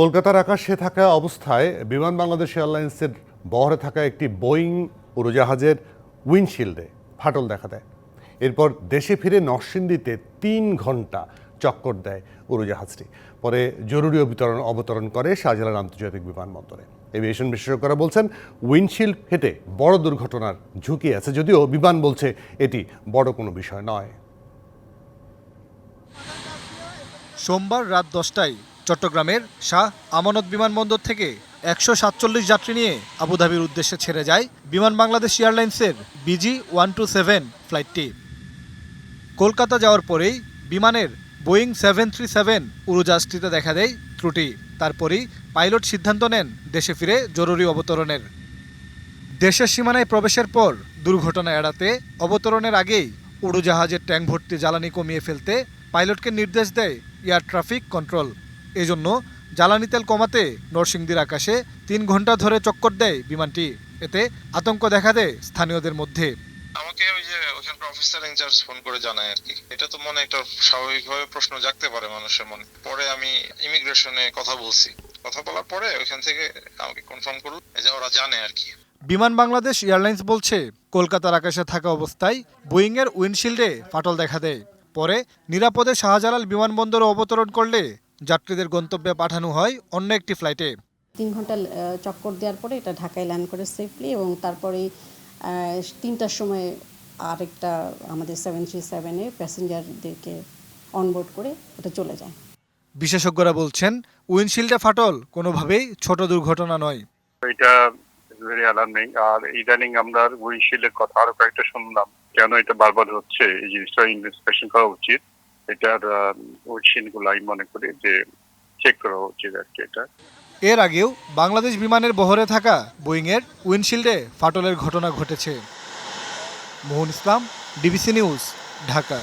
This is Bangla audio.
কলকাতার আকাশে থাকা অবস্থায় বিমান বাংলাদেশ এয়ারলাইন্সের বহরে থাকা একটি বোয়িং উড়োজাহাজের উইন্ডশিল্ডে ফাটল দেখা দেয়। এরপর দেশে ফিরে নরসিংদীতে তিন ঘণ্টা চক্কর দেয় উড়োজাহাজটি। পরে জরুরি অবতরণ অবতরণ করে শাহজালাল আন্তর্জাতিক বিমানবন্দরে। এভিয়েশন বিশেষজ্ঞরা বলছেন, উইন্ডশিল্ড ফেটে বড় দুর্ঘটনার ঝুঁকি আছে, যদিও বিমান বলছে এটি বড় কোনো বিষয় নয়। সোমবার রাত দশটায় চট্টগ্রামের শাহ আমানত বিমানবন্দর থেকে একশো সাতচল্লিশ যাত্রী নিয়ে আবুধাবির উদ্দেশ্যে ছেড়ে যায় বিমান বাংলাদেশ এয়ারলাইন্সের বিজি ওয়ান টু সেভেন ফ্লাইটটি। কলকাতা যাওয়ার পরেই বিমানের বোয়িং সেভেন থ্রি সেভেন উড়োজাহাজটিতে দেখা দেয় ত্রুটি। তারপরই পাইলট সিদ্ধান্ত নেন দেশে ফিরে জরুরি অবতরণের। দেশের সীমানায় প্রবেশের পর দুর্ঘটনা এড়াতে অবতরণের আগেই উড়োজাহাজের ট্যাঙ্ক ভর্তি জ্বালানি কমিয়ে ফেলতে পাইলটকে নির্দেশ দেয় এয়ার ট্রাফিক কন্ট্রোল। এজন্য জ্বালানি তেল কমাতে নরসিংদীর আকাশে তিন ঘণ্টা ধরে চক্কর দেয় বিমানটি। এতে আতঙ্ক দেখা দেয় স্থানীয়দের মধ্যে। আমাকে ওই যে ওখানকার অফিসার ইনচার্জ ফোন করে জানায় আর কি। এটা তো মনে একটা স্বাভাবিকভাবে প্রশ্ন জাগতে পারে মানুষের মনে। পরে আমি ইমিগ্রেশনে কথা বলছি। কথা বলার পরে ওখান থেকে আমাকে কনফার্ম করল যে ওরা জানে আর কি। বিমান বাংলাদেশ এয়ারলাইন্স বলছে কলকাতার আকাশে থাকা অবস্থায় বোয়িংয়ের উইন্ডশিল্ডে ফাটল দেখা দেয়। পরে নিরাপদে শাহজালাল বিমানবন্দরে অবতরণ করলে যাত্রীদের গন্তব্যে পাঠানো হয় অন্য একটি ফ্লাইটে। তিন ঘণ্টা চক্কর দেওয়ার পরে এটা ঢাকায় ল্যান্ড করে সেফলি এবং তারপরে তিনটার সময় আরেকটা আমাদের সেভেন থ্রি সেভেনে প্যাসেঞ্জারদেরকে অনবোর্ড করে ওটা চলে যায়। বিশেষজ্ঞরা বলছেন উইন্ডশিল্ডে ফাটল কোনোভাবেই ছোট দুর্ঘটনা নয়। এটা ভেরি অ্যালার্মিং আর ইদানিং আমরা উইন্ডশিল্ডের কথা আরও কয়েকটা শুনলাম কেন এটা বারবার হচ্ছে? এই জিনিসটা ইনভেস্টিগেশন করা উচিত। এটারগুলো মনে করি যে চেক করা উচিত আর এটা। এর আগেও বাংলাদেশ বিমানের বহরে থাকা বোয়িংয়ের উইন্ডশিল্ডে ফাটলের ঘটনা ঘটেছে। Mohan Islam, DBC news, Dhaka.